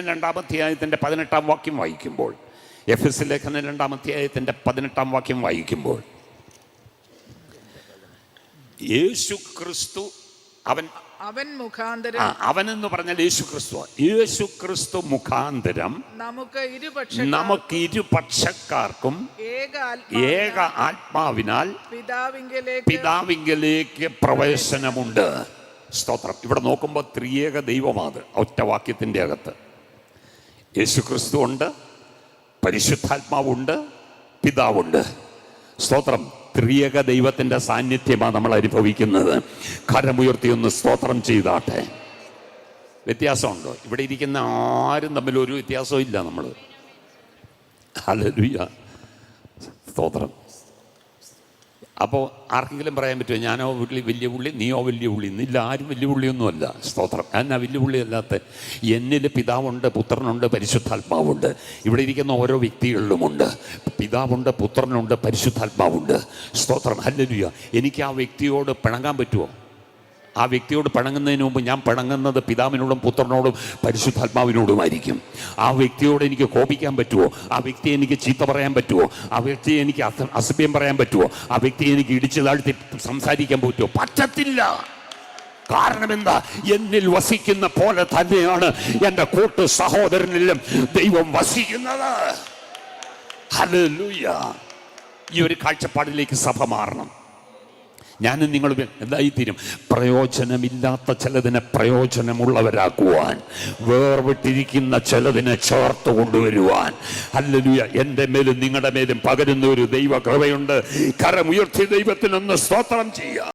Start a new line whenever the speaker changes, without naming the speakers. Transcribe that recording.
രണ്ടാം അധ്യായത്തിന്റെ പതിനെട്ടാം വാക്യം വായിക്കുമ്പോൾ എഫ് എസ് ലേഖന രണ്ടാം അധ്യായത്തിന്റെ പതിനെട്ടാം വാക്യം വായിക്കുമ്പോൾ യേശു ക്രിസ്തു അവൻ
അവൻ മുഖാന്തരം
അവൻ എന്ന് പറഞ്ഞാൽ യേശു ക്രിസ്തു. യേശു ക്രിസ്തു മുഖാന്തരം
നമുക്ക് ഇരുപക്ഷ
നമുക്ക് ഇരുപക്ഷക്കാർക്കും
ഏക
ആത്മാവിനാൽ
പിതാവിങ്കലേക്ക്
പിതാവിങ്കലേക്ക് പ്രവേശനമുണ്ട്. സ്തോത്രം. ഇവിടെ നോക്കുമ്പോൾ ത്രിയേക ദൈവമാണ് ഒറ്റ വാക്യത്തിന്റെ അകത്ത്. യേശു ക്രിസ്തു ഉണ്ട് പരിശുദ്ധാത്മാവുണ്ട് പിതാവുണ്ട്. സ്തോത്രം. ത്രിയക ദൈവത്തിന്റെ സാന്നിധ്യമാണ് നമ്മൾ അനുഭവിക്കുന്നത്. കരമുയർത്തി ഒന്ന് സ്തോത്രം ചെയ്താട്ടെ. വ്യത്യാസമുണ്ടോ? ഇവിടെ ഇരിക്കുന്ന ആരും തമ്മിൽ ഒരു വ്യത്യാസവും ഇല്ല നമ്മൾ ഹല്ലേലൂയ. സ്തോത്രം. അപ്പോൾ ആർക്കെങ്കിലും പറയാൻ പറ്റുമോ ഞാനോ പുള്ളി വലിയ പുള്ളി നീയോ വലിയ പുള്ളി ഇന്നില്ല ആരും വലിയ പുള്ളിയൊന്നുമല്ല സ്തോത്രം. എന്നാ വലിയ പുള്ളി അല്ലാത്ത? എന്നിൽ പിതാവുണ്ട് പുത്രനുണ്ട് പരിശുദ്ധാത്മാവുണ്ട്. ഇവിടെ ഇരിക്കുന്ന ഓരോ വ്യക്തികളിലുമുണ്ട്. പിതാവുണ്ട് പുത്രനുണ്ട് പരിശുദ്ധാത്മാവുണ്ട്. സ്തോത്രം. ഹല്ലേലൂയ. എനിക്ക് ആ വ്യക്തിയോട് പിണങ്ങാൻ പറ്റുമോ? ആ വ്യക്തിയോട് പിണങ്ങുന്നതിന് മുമ്പ് ഞാൻ പിണങ്ങുന്നത് പിതാവിനോടും പുത്രനോടും പരിശുദ്ധാത്മാവിനോടുമായിരിക്കും. ആ വ്യക്തിയോട് എനിക്ക് കോപിക്കാൻ പറ്റുമോ ആ വ്യക്തി എനിക്ക് ചീത്ത പറയാൻ പറ്റുമോ ആ വ്യക്തി എനിക്ക് അസഭ്യം പറയാൻ പറ്റുമോ ആ വ്യക്തി എനിക്ക് ഇടിച്ചു താഴ്ത്തി സംസാരിക്കാൻ പറ്റുമോ പറ്റത്തില്ല. കാരണം എന്താ? എന്നിൽ വസിക്കുന്ന പോലെ തന്നെയാണ് എന്റെ കൂട്ട് സഹോദരനിലും ദൈവം വസിക്കുന്നത്. ഈ ഒരു കാഴ്ചപ്പാടിലേക്ക് സഭ മാറണം. ഞാനും എന്തായി തീരും പ്രയോജനമില്ലാത്ത ചിലതിനെ പ്രയോജനമുള്ളവരാക്കുവാൻ വേർവിട്ടിരിക്കുന്ന ചിലതിനെ ചേർത്ത് കൊണ്ടുവരുവാൻ. അല്ലലുയ എന്റെ മേലും നിങ്ങളുടെ മേലും പകരുന്ന ഒരു ദൈവ കൃപയുണ്ട് കരമുയർത്തി ദൈവത്തിനൊന്ന് സ്തോത്രം ചെയ്യുക.